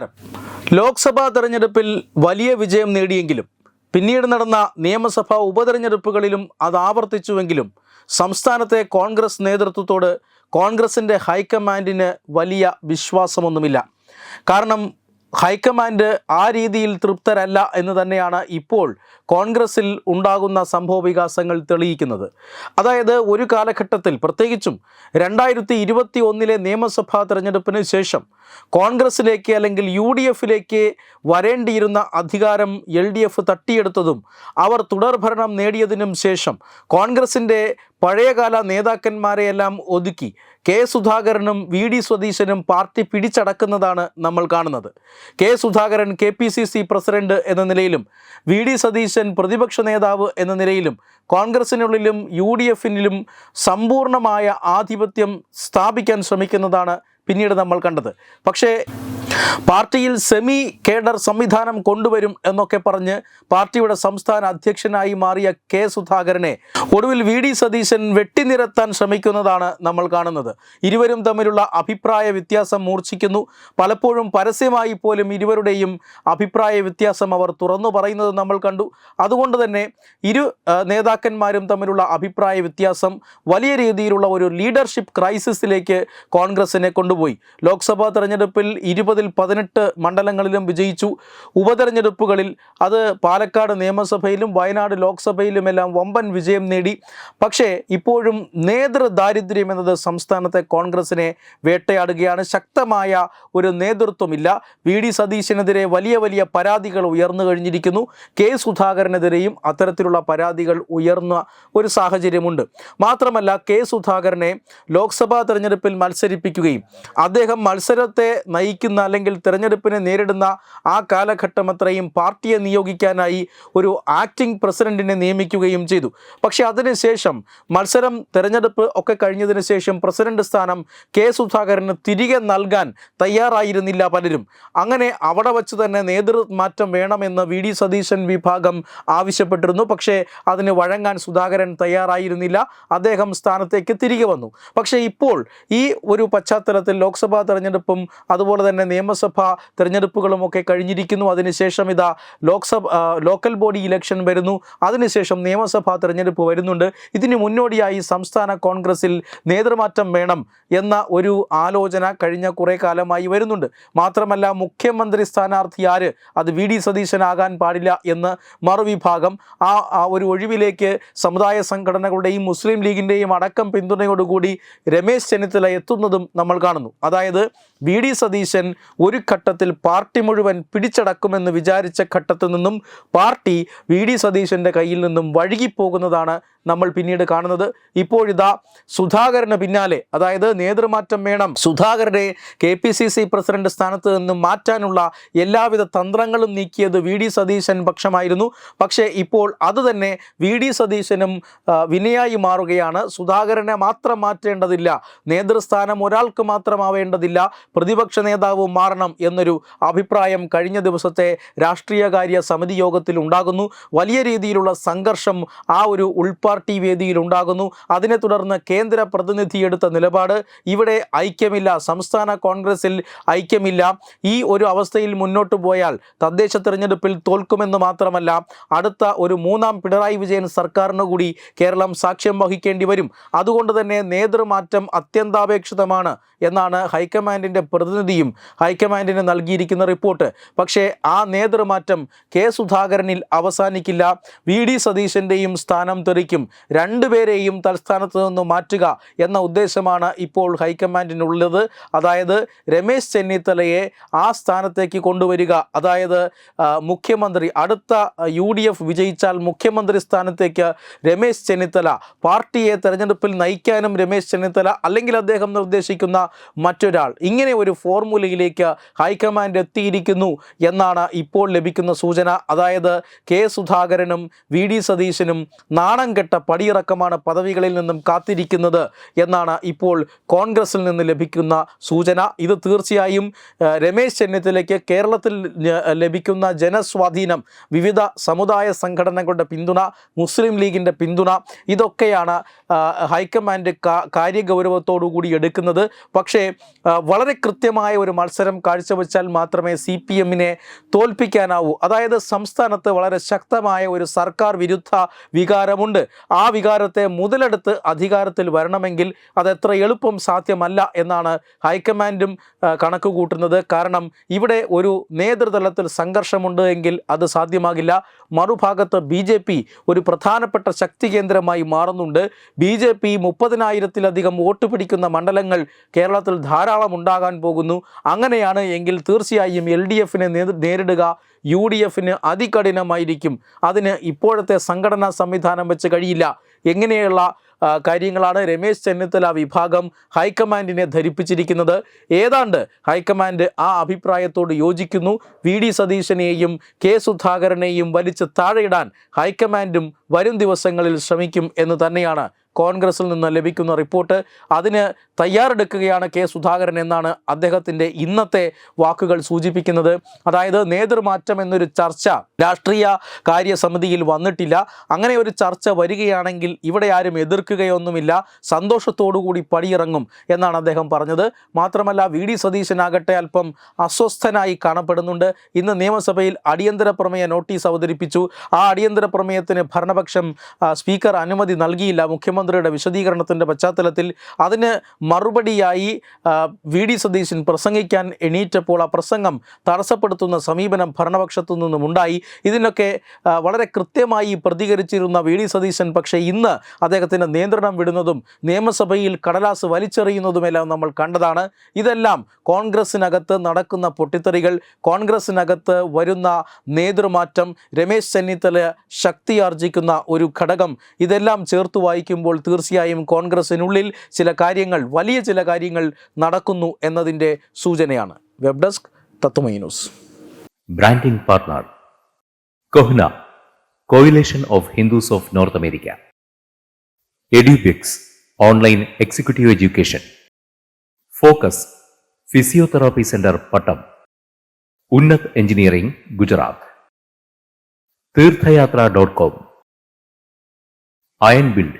നമസ്കാരം ലോക്സഭാ തെരഞ്ഞെടുപ്പിൽ വലിയ വിജയം നേടിയെങ്കിലും പിന്നീട് നടന്ന നിയമസഭാ ഉപതെരഞ്ഞെടുപ്പുകളിലും അത് ആവർത്തിച്ചുവെങ്കിലും സംസ്ഥാനത്തെ കോൺഗ്രസ് നേതൃത്വത്തോട് കോൺഗ്രസിന്റെ ഹൈക്കമാൻഡിന് വലിയ വിശ്വാസമൊന്നുമില്ല. കാരണം ഹൈക്കമാൻഡ് ആ രീതിയിൽ തൃപ്തരല്ല എന്ന് തന്നെയാണ് ഇപ്പോൾ കോൺഗ്രസിൽ ഉണ്ടാകുന്ന സംഭവ വികാസങ്ങൾ തെളിയിക്കുന്നത്. അതായത് ഒരു കാലഘട്ടത്തിൽ പ്രത്യേകിച്ചും രണ്ടായിരത്തി ഇരുപത്തി ഒന്നിലെ നിയമസഭാ തെരഞ്ഞെടുപ്പിന് ശേഷം കോൺഗ്രസിലേക്ക് അല്ലെങ്കിൽ യു ഡി എഫിലേക്ക് വരേണ്ടിയിരുന്ന അധികാരം എൽ ഡി എഫ് തട്ടിയെടുത്തതും അവർ തുടർഭരണം നേടിയതിനും ശേഷം കോൺഗ്രസിന്റെ പഴയകാല നേതാക്കന്മാരെയെല്ലാം ഒതുക്കി കെ സുധാകരനും വി ഡി സതീശനും പാർട്ടി പിടിച്ചടക്കുന്നതാണ് നമ്മൾ കാണുന്നത്. K Sudhakaran K P C C president എന്ന നിലയിലും വി ഡി സതീശൻ പ്രതിപക്ഷ നേതാവ് എന്ന നിലയിലും കോൺഗ്രസിനുള്ളിലും യു ഡി എഫിനിലും സമ്പൂർണമായ ആധിപത്യം സ്ഥാപിക്കാൻ ശ്രമിക്കുന്നതാണ് പിന്നീട് നമ്മൾ കണ്ടത്. പക്ഷേ പാർട്ടിയിൽ സെമി കേഡർ സംവിധാനം കൊണ്ടുവരും എന്നൊക്കെ പറഞ്ഞ് പാർട്ടിയുടെ സംസ്ഥാന അധ്യക്ഷനായി മാറിയ കെ സുധാകരനെ ഒടുവിൽ വി ഡി സതീശൻ വെട്ടിനിരത്താൻ ശ്രമിക്കുന്നതാണ് നമ്മൾ കാണുന്നത്. ഇരുവരും തമ്മിലുള്ള അഭിപ്രായ വ്യത്യാസം മൂർച്ഛിക്കുന്നു. പലപ്പോഴും പരസ്യമായി പോലും ഇരുവരുടെയും അഭിപ്രായ വ്യത്യാസം അവർ തുറന്നു പറയുന്നത് നമ്മൾ കണ്ടു. അതുകൊണ്ട് തന്നെ ഇരു നേതാക്കന്മാരും തമ്മിലുള്ള അഭിപ്രായ വ്യത്യാസം വലിയ രീതിയിലുള്ള ഒരു ലീഡർഷിപ്പ് ക്രൈസിസിലേക്ക് കോൺഗ്രസിനെ കൊണ്ടുപോയി. ലോക്സഭാ തെരഞ്ഞെടുപ്പിൽ ഇരുപതിൽ പതിനെട്ട് മണ്ഡലങ്ങളിലും വിജയിച്ചു. ഉപതെരഞ്ഞെടുപ്പുകളിൽ അത് പാലക്കാട് നിയമസഭയിലും വയനാട് ലോക്സഭയിലുമെല്ലാം വമ്പൻ വിജയം നേടി. പക്ഷേ ഇപ്പോഴും നേതൃ ദാരിദ്ര്യം എന്നത് സംസ്ഥാനത്തെ കോൺഗ്രസിനെ വേട്ടയാടുകയാണ്. ശക്തമായ ഒരു നേതൃത്വമില്ല. വി. ഡി. സതീശനെതിരെ വലിയ വലിയ പരാതികൾ ഉയർന്നു കഴിഞ്ഞിരിക്കുന്നു. കെ. സുധാകരനെതിരെയും അത്തരത്തിലുള്ള പരാതികൾ ഉയർന്ന ഒരു സാഹചര്യമുണ്ട്. മാത്രമല്ല കെ. സുധാകരനെ ലോക്സഭാ തെരഞ്ഞെടുപ്പിൽ മത്സരിപ്പിക്കുകയും അദ്ദേഹം മത്സരത്തെ നയിക്കുന്ന അല്ലെങ്കിൽ തിരഞ്ഞെടുപ്പിനെ നേരിടുന്ന ആ കാലഘട്ടം അത്രയും പാർട്ടിയെ നിയോഗിക്കാനായി ഒരു ആക്ടിംഗ് പ്രസിഡന്റിനെ നിയമിക്കുകയും ചെയ്തു. പക്ഷേ അതിനുശേഷം മത്സരം തിരഞ്ഞെടുപ്പ് ഒക്കെ കഴിഞ്ഞതിന് ശേഷം പ്രസിഡന്റ് സ്ഥാനം കെ സുധാകരന് തിരികെ നൽകാൻ തയ്യാറായിരുന്നില്ല പലരും. അങ്ങനെ അവിടെ വച്ച് തന്നെ നേതൃമാറ്റം വേണമെന്ന് വി ഡി സതീശൻ വിഭാഗം ആവശ്യപ്പെട്ടിരുന്നു. പക്ഷേ അതിന് വഴങ്ങാൻ സുധാകരൻ തയ്യാറായിരുന്നില്ല. അദ്ദേഹം സ്ഥാനത്തേക്ക് തിരികെ വന്നു. പക്ഷേ ഇപ്പോൾ ഈ ഒരു പശ്ചാത്തലത്തിൽ ലോക്സഭാ തെരഞ്ഞെടുപ്പും അതുപോലെ തന്നെ നിയമസഭാ തെരഞ്ഞെടുപ്പുകളും ഒക്കെ കഴിഞ്ഞിരിക്കുന്നു. അതിനുശേഷം ഇതാ ലോക്സഭ ലോക്കൽ ബോഡി ഇലക്ഷൻ വരുന്നു. അതിനുശേഷം നിയമസഭാ തെരഞ്ഞെടുപ്പ് വരുന്നുണ്ട്. ഇതിന് മുന്നോടിയായി സംസ്ഥാന കോൺഗ്രസിൽ നേതൃമാറ്റം വേണം എന്ന ഒരു ആലോചന കഴിഞ്ഞ കുറേ കാലമായി വരുന്നുണ്ട്. മാത്രമല്ല മുഖ്യമന്ത്രി സ്ഥാനാർത്ഥി ആര്? അത് വി. ഡി. സതീശനാകാൻ പാടില്ല എന്ന് മറുവിഭാഗം ആ ആ ഒരു ഒഴിവിലേക്ക് സമുദായ സംഘടനകളുടെയും മുസ്ലിം ലീഗിന്റെയും അടക്കം പിന്തുണയോടുകൂടി രമേശ് ചെന്നിത്തല എത്തുന്നതും നമ്മൾ കാണുന്നു. അതായത് വി ഡി സതീശൻ ഒരു ഘട്ടത്തിൽ പാർട്ടി മുഴുവൻ പിടിച്ചടക്കുമെന്ന് വിചാരിച്ച ഘട്ടത്തിൽ നിന്നും പാർട്ടി വി ഡി സതീശന്റെ കയ്യിൽ നിന്നും വഴുകിപ്പോകുന്നതാണ് നമ്മൾ പിന്നീട് കാണുന്നത്. ഇപ്പോഴിതാ സുധാകരന് പിന്നാലെ അതായത് നേതൃമാറ്റം വേണം. സുധാകരനെ K P C C president സ്ഥാനത്ത് നിന്നും മാറ്റാനുള്ള എല്ലാവിധ തന്ത്രങ്ങളും നീക്കിയത് വി ഡി സതീശൻ പക്ഷമായിരുന്നു. പക്ഷേ ഇപ്പോൾ അത് തന്നെ വി ഡി സതീശനും വിനയായി മാറുകയാണ്. സുധാകരനെ മാത്രം മാറ്റേണ്ടതില്ല. നേതൃസ്ഥാനം ഒരാൾക്ക് മാത്രമാവേണ്ടതില്ല. പ്രതിപക്ഷ നേതാവ് മാറണം എന്നൊരു അഭിപ്രായം കഴിഞ്ഞ ദിവസത്തെ രാഷ്ട്രീയകാര്യ സമിതി യോഗത്തിൽ ഉണ്ടാകുന്നു. വലിയ രീതിയിലുള്ള സംഘർഷം ആ ഒരു ഉൾപാർട്ടി വേദിയിൽ ഉണ്ടാകുന്നു അതിനെ തുടർന്ന് കേന്ദ്ര പ്രതിനിധി എടുത്ത നിലപാട് ഇവിടെ ഐക്യമില്ല സംസ്ഥാന കോൺഗ്രസിൽ ഐക്യമില്ല. ഈ ഒരു അവസ്ഥയിൽ മുന്നോട്ട് പോയാൽ തദ്ദേശ തെരഞ്ഞെടുപ്പിൽ തോൽക്കുമെന്ന് മാത്രമല്ല അടുത്ത ഒരു മൂന്നാം പിണറായി വിജയൻ സർക്കാരിന് കൂടി കേരളം സാക്ഷ്യം വഹിക്കേണ്ടി വരും. അതുകൊണ്ട് തന്നെ നേതൃമാറ്റം അത്യന്താപേക്ഷിതമാണ് എന്നാണ് ഹൈക്കമാൻഡിന്റെ പ്രതിനിധിയും ഹൈക്കമാൻഡിന് നൽകിയിരിക്കുന്ന റിപ്പോർട്ട്. പക്ഷേ ആ നേതൃമാറ്റം കെ സുധാകരനിൽ അവസാനിക്കില്ല. വി ഡി സതീശന്റെയും സ്ഥാനം തെറിക്കും. രണ്ടുപേരെയും തൽസ്ഥാനത്ത് നിന്ന് മാറ്റുക എന്ന ഉദ്ദേശമാണ് ഇപ്പോൾ ഹൈക്കമാൻഡിനുള്ളത്. അതായത് രമേശ് ചെന്നിത്തലയെ ആ സ്ഥാനത്തേക്ക് കൊണ്ടുവരിക. അതായത് മുഖ്യമന്ത്രി അടുത്ത യു ഡി എഫ് വിജയിച്ചാൽ മുഖ്യമന്ത്രി സ്ഥാനത്തേക്ക് രമേശ് ചെന്നിത്തല. പാർട്ടിയെ തെരഞ്ഞെടുപ്പിൽ നയിക്കാനും രമേശ് ചെന്നിത്തല അല്ലെങ്കിൽ അദ്ദേഹം നിർദ്ദേശിക്കുന്ന മറ്റൊരാൾ. ഇങ്ങനെ ഒരു ഫോർമുലയിലേക്ക് ഹൈക്കമാൻഡ് എത്തിയിരിക്കുന്നു എന്നാണ് ഇപ്പോൾ ലഭിക്കുന്ന സൂചന. അതായത് കെ സുധാകരനും വി ഡി സതീശനും നാണം വൃത്തികെട്ട പടിയിറക്കമാണ് പദവികളിൽ നിന്നും കാത്തിരിക്കുന്നത് എന്നാണ് ഇപ്പോൾ കോൺഗ്രസിൽ നിന്ന് ലഭിക്കുന്ന സൂചന. ഇത് തീർച്ചയായും രമേശ് ചെന്നിത്തലയ്ക്ക് കേരളത്തിൽ ലഭിക്കുന്ന ജനസ്വാധീനം വിവിധ സമുദായ സംഘടനകളുടെ പിന്തുണ മുസ്ലിം ലീഗിന്റെ പിന്തുണ ഇതൊക്കെയാണ് ഹൈക്കമാൻഡ് കാ- കാര്യഗൗരവത്തോടു കൂടി എടുക്കുന്നത്. പക്ഷേ വളരെ കൃത്യമായ ഒരു മത്സരം കാഴ്ചവെച്ചാൽ മാത്രമേ സി പി എമ്മിനെ തോൽപ്പിക്കാനാവൂ. അതായത് സംസ്ഥാനത്ത് വളരെ ശക്തമായ ഒരു സർക്കാർ വിരുദ്ധ വികാരമുണ്ട്. ആ വികാരത്തെ മുതലെടുത്ത് അധികാരത്തിൽ വരണമെങ്കിൽ അത് എത്ര എളുപ്പം സാധ്യമല്ല എന്നാണ് ഹൈക്കമാൻഡും കണക്ക് കൂട്ടുന്നത് കാരണം ഇവിടെ ഒരു നേതൃതലത്തിൽ സംഘർഷമുണ്ട് എങ്കിൽ അത് സാധ്യമാകില്ല. മറുഭാഗത്ത് ബി ജെ പി ഒരു പ്രധാനപ്പെട്ട ശക്തി കേന്ദ്രമായി മാറുന്നുണ്ട്. ബി ജെ പി മുപ്പതിനായിരത്തിലധികം വോട്ട് പിടിക്കുന്ന മണ്ഡലങ്ങൾ കേരളത്തിൽ ധാരാളം ഉണ്ടാകാൻ പോകുന്നു. അങ്ങനെയാണ് എങ്കിൽ തീർച്ചയായും എൽ ഡി എഫിനെ നേരിടുക. യു ഡി എഫിന് അതികഠിനമായിരിക്കും. അതിന് ഇപ്പോഴത്തെ സംഘടനാ സംവിധാനം വെച്ച് കഴിയില്ല. എങ്ങനെയുള്ള കാര്യങ്ങളാണ് രമേശ് ചെന്നിത്തല വിഭാഗം ഹൈക്കമാൻഡിനെ ധരിപ്പിച്ചിരിക്കുന്നത്. ഏതാണ്ട് ഹൈക്കമാൻഡ് ആ അഭിപ്രായത്തോട് യോജിക്കുന്നു. വി ഡി സതീശനെയും കെ സുധാകരനെയും വലിച്ച് താഴെയിടാൻ ഹൈക്കമാൻഡും വരും ദിവസങ്ങളിൽ ശ്രമിക്കും എന്ന് തന്നെയാണ് കോൺഗ്രസിൽ നിന്ന് ലഭിക്കുന്ന റിപ്പോർട്ട് അതിന് തയ്യാറെടുക്കുകയാണ് കെ സുധാകരൻ എന്നാണ് അദ്ദേഹത്തിന്റെ ഇന്നത്തെ വാക്കുകൾ സൂചിപ്പിക്കുന്നത്. അതായത് നേതൃമാറ്റം എന്നൊരു ചർച്ച രാഷ്ട്രീയ കാര്യസമിതിയിൽ വന്നിട്ടില്ല. അങ്ങനെ ഒരു ചർച്ച വരികയാണെങ്കിൽ ഇവിടെ ആരും എതിർക്കുകയൊന്നുമില്ല. സന്തോഷത്തോടുകൂടി പടിയിറങ്ങും എന്നാണ് അദ്ദേഹം പറഞ്ഞത്. മാത്രമല്ല വി ഡി സതീശനാകട്ടെ അല്പം അസ്വസ്ഥനായി കാണപ്പെടുന്നുണ്ട്. ഇന്ന് നിയമസഭയിൽ അടിയന്തര പ്രമേയ നോട്ടീസ് അവതരിപ്പിച്ചു. ആ അടിയന്തര പ്രമേയത്തിന് ഭരണപക്ഷം സ്പീക്കർ അനുമതി നൽകിയില്ല. മുഖ്യമന്ത്രിയുടെ വിശദീകരണത്തിന്റെ പശ്ചാത്തലത്തിൽ അതിന് മറുപടിയായി വി ഡി സതീശൻ പ്രസംഗിക്കാൻ എണീറ്റപ്പോൾ ആ പ്രസംഗം തടസ്സപ്പെടുത്തുന്ന സമീപനം ഭരണപക്ഷത്തു നിന്നും ഉണ്ടായി. ഇതിനൊക്കെ വളരെ കൃത്യമായി പ്രതികരിച്ചിരുന്ന വി ഡി സതീശൻ പക്ഷേ ഇന്ന് അദ്ദേഹത്തിന് നിയന്ത്രണം വിടുന്നതും നിയമസഭയിൽ കടലാസ് വലിച്ചെറിയുന്നതുമെല്ലാം നമ്മൾ കണ്ടതാണ്. ഇതെല്ലാം കോൺഗ്രസിനകത്ത് നടക്കുന്ന പൊട്ടിത്തെറികൾ കോൺഗ്രസിനകത്ത് വരുന്ന നേതൃമാറ്റം രമേശ് ചെന്നിത്തല ശക്തിയാർജിക്കുന്ന ഒരു ഘടകം ഇതെല്ലാം ചേർത്ത് വായിക്കുമ്പോൾ പറയുമ്പോൾ തീർച്ചയായും കോൺഗ്രസിനുള്ളിൽ ചില കാര്യങ്ങൾ വലിയ ചില കാര്യങ്ങൾ നടക്കുന്നു എന്നതിന്റെ സൂചനയാണ്. Web desk തത്വമൈനൂസ് branding partner CoHNA coalition of Hindus of North America Edubix online executive education focus physiotherapy centre Pattam Unnat engineering Gujarat Theerthayathra dot com iron build